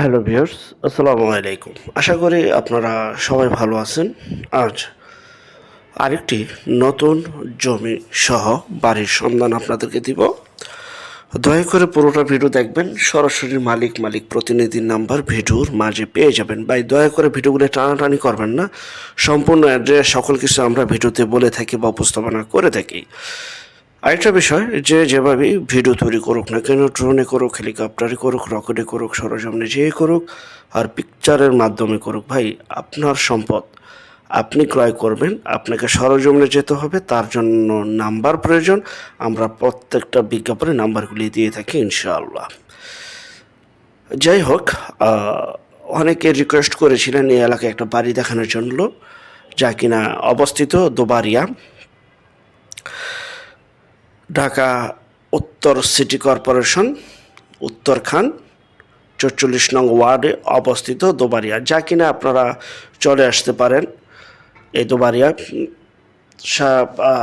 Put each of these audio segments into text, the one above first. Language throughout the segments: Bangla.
হ্যালো ভিউয়ার্স, আসসালামু আলাইকুম। আশা করি আপনারা সবাই ভালো আছেন। আজ আরেকটি নতুন জমি সহ বাড়ির সন্ধান আপনাদেরকে দিব। দয়া করে পুরোটা ভিডিও দেখবেন, সরাসরি মালিক মালিক প্রতিনিধির নাম্বার ভিডিওর মাঝে পেয়ে যাবেন। ভাই, দয়া করে ভিডিওগুলো টানাটানি করবেন না। সম্পূর্ণ অ্যাড্রেস, সকল কিছু আমরা ভিডিওতে বলে থাকি বা উপস্থাপনা করে থাকি। আরেকটা বিষয়, যে যেভাবেই ভিডিও তৈরি করুক না কেন, ড্রোনে করুক, হেলিকপ্টারে করুক, রকেটে করুক সরজমিনে যেয়ে করুক, আর পিকচারের মাধ্যমে করুক, ভাই, আপনার সম্পদ। আপনি ক্রয় করবেন, আপনাকে সরজমিনে যেতে হবে, তার জন্য নাম্বার প্রয়োজন, আমরা প্রত্যেকটা বিজ্ঞাপনে নাম্বারগুলি দিয়ে থাকি, ইনশাআল্লাহ। যাই হোক অনেকে রিকোয়েস্ট করেছিলেন এই এলাকায় একটা বাড়ি দেখানোর জন্য, যা কিনা অবস্থিত দোবারিয়া। ঢাকা উত্তর সিটি কর্পোরেশন উত্তরখান চৌচল্লিশ নং ওয়ার্ডে অবস্থিত দোবারিয়া। যা কিনা আপনারা চলে আসতে পারেন এই দোবারিয়া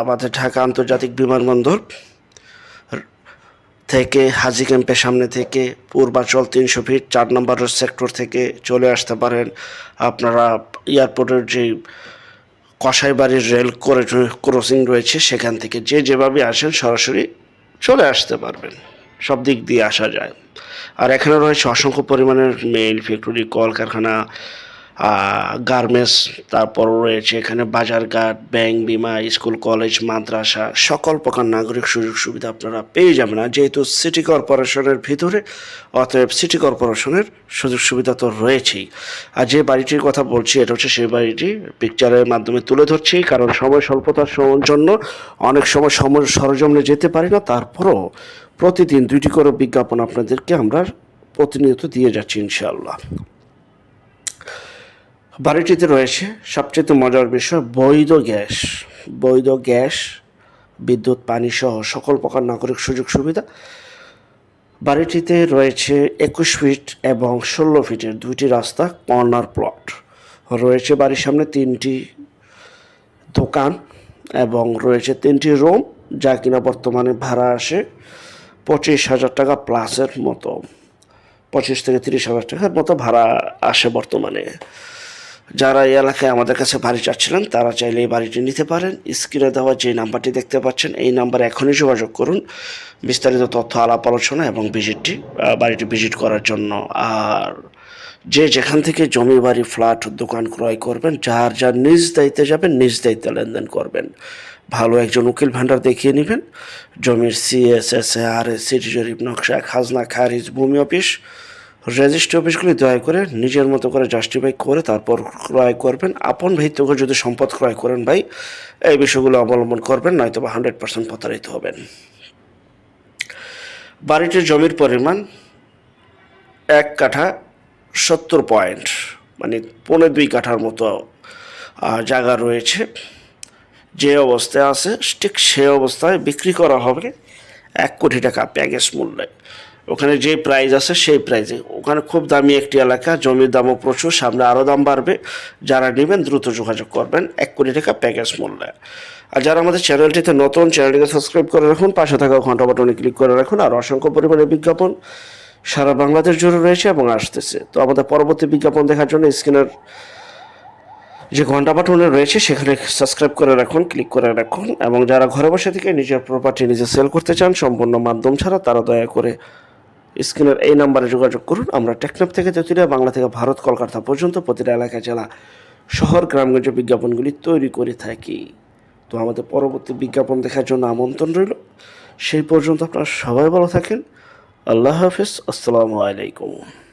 আমাদের ঢাকা আন্তর্জাতিক বিমানবন্দর থেকে, হাজি ক্যাম্পের সামনে থেকে, পূর্বাচল তিনশো ফিট, চার নম্বর সেক্টর থেকে চলে আসতে পারেন। আপনারা এয়ারপোর্টের যে কসাইবাড়ির রেল ক্রসিং রয়েছে, সেখান থেকে যে যেভাবে আসেন সরাসরি চলে আসতে পারবেন। সব দিক দিয়ে আসা যায়। আর এখানে রয়েছে অসংখ্য পরিমাণের মেল ফ্যাক্টরি কলকারখানা গার্মেন্টস, তারপর রয়েছে এখানে বাজারঘাট, ব্যাংক, বিমা, স্কুল, কলেজ, মাদ্রাসা, সকল প্রকার নাগরিক সুযোগ সুবিধা আপনারা পেয়ে যাবেন। আর যেহেতু সিটি কর্পোরেশনের ভিতরে, অতএব সিটি কর্পোরেশনের সুযোগ সুবিধা তো রয়েছেই। আর যে বাড়িটির কথা বলছি, এটা হচ্ছে সেই বাড়িটি। পিকচারের মাধ্যমে তুলে ধরছি, কারণ সময় স্বল্পতার জন্য অনেক সময় সময় সরজমনে যেতে পারি না। তারপরও প্রতিদিন দুইটি করে বিজ্ঞাপন আপনাদেরকে আমরা প্রতিনিয়ত দিয়ে যাচ্ছি, ইনশাআল্লাহ। বাড়িটিতে রয়েছে সবচেয়ে মজার বিষয় বৈধ গ্যাস। বৈধ গ্যাস, বিদ্যুৎ, পানি সহ সকল প্রকার নাগরিক সুযোগ সুবিধা। বাড়িটিতে রয়েছে একুশ ফিট এবং ষোলো ফিটের দুইটি রাস্তা, কর্নার প্লট। রয়েছে বাড়ির সামনে তিনটি দোকান এবং রয়েছে তিনটি রুম, যা কিনা বর্তমানে ভাড়া আসে পঁচিশ হাজার টাকা প্লাসের মতো। পঁচিশ থেকে তিরিশ হাজার টাকার মতো ভাড়া আসে বর্তমানে। যারা এই এলাকায় আমাদের কাছে বাড়ি চাচ্ছিলেন তারা চাইলে এই বাড়িটি নিতে পারেন। স্ক্রিনে দেওয়া যে নাম্বারটি দেখতে পাচ্ছেন, এই নাম্বারে এখনই যোগাযোগ করুন। বিস্তারিত তথ্য, আলাপ, আলোচনা এবং ভিজিটটি বাড়িটি ভিজিট করার জন্য। আর যে যেখান থেকে জমি, বাড়ি, ফ্ল্যাট, দোকান ক্রয় করবেন, যার যার নিজ দায়িত্বে যাবেন, নিজ দায়িত্বে লেনদেন করবেন। ভালো একজন উকিল ভান্ডার দেখিয়ে নেবেন। জমির সিএসএস আর এস সিটি জরিপ নকশা, খাজনা, খারিজ, ভূমি অফিস রেজিস্ট্রি অফিসগুলি দয়া করে নিজের মতো করে জাস্টিফাই করে তারপর ক্রয় করবেন। আপন ভিত্তিকে যদি সম্পদ ক্রয় করেন ভাই, এই বিষয়গুলো অবলম্বন করবেন নয়তো বা হান্ড্রেড পার্সেন্ট প্রতারিত হবেন। বাড়িটির জমির পরিমাণ এক কাঠা সত্তর পয়েন্ট মানে পৌনে দুই কাঠার মতো জায়গা রয়েছে। যে অবস্থায় আছে, ঠিক সে অবস্থায় বিক্রি করা হবে এক কোটি টাকা প্যাকেজ মূল্যে। ওখানে যে প্রাইস আছে সেই প্রাইজে ওখানে খুব দামি একটি এলাকা, জমির দামও প্রচুর, সামনে আরও দাম বাড়বে। যারা নেবেন দ্রুত যোগাযোগ করবেন, এক কোটি টাকা প্যাকেজ মূল্যে। আর যারা আমাদের চ্যানেলটিতে নতুন চ্যানেলটিকে সাবস্ক্রাইব করে রাখুন, পাশে থাকা ঘণ্টা বাটনে ক্লিক করে রাখুন, আর অসংখ্য পরিমাণে বিজ্ঞাপন সারা বাংলাদেশ জুড়ে রয়েছে এবং আসতেছে। তো আমাদের পরবর্তী বিজ্ঞাপন দেখার জন্য স্ক্রিনের যে ঘণ্টা বাটনে রয়েছে, সেখানে সাবস্ক্রাইব করে রাখুন ক্লিক করে রাখুন। এবং যারা ঘরে বসে থেকে নিজের প্রপার্টি নিজে সেল করতে চান, সম্পূর্ণ মাধ্যম ছাড়া তারা দয়া করে স্ক্রিনের এই নাম্বারে যোগাযোগ করুন। আমরা টেকনাপ থেকে তেতুলিয়া বাংলা থেকে ভারত, কলকাতা পর্যন্ত প্রতিটা এলাকা, জেলা, শহর, গ্রামগঞ্জ বিজ্ঞাপনগুলি তৈরি করে থাকি। তো আমাদের পরবর্তী বিজ্ঞাপন দেখার জন্য আমন্ত্রণ রইল। সেই পর্যন্ত আপনারা সবাই ভালো থাকেন। আল্লাহ হাফিজ। আসসালামু আলাইকুম।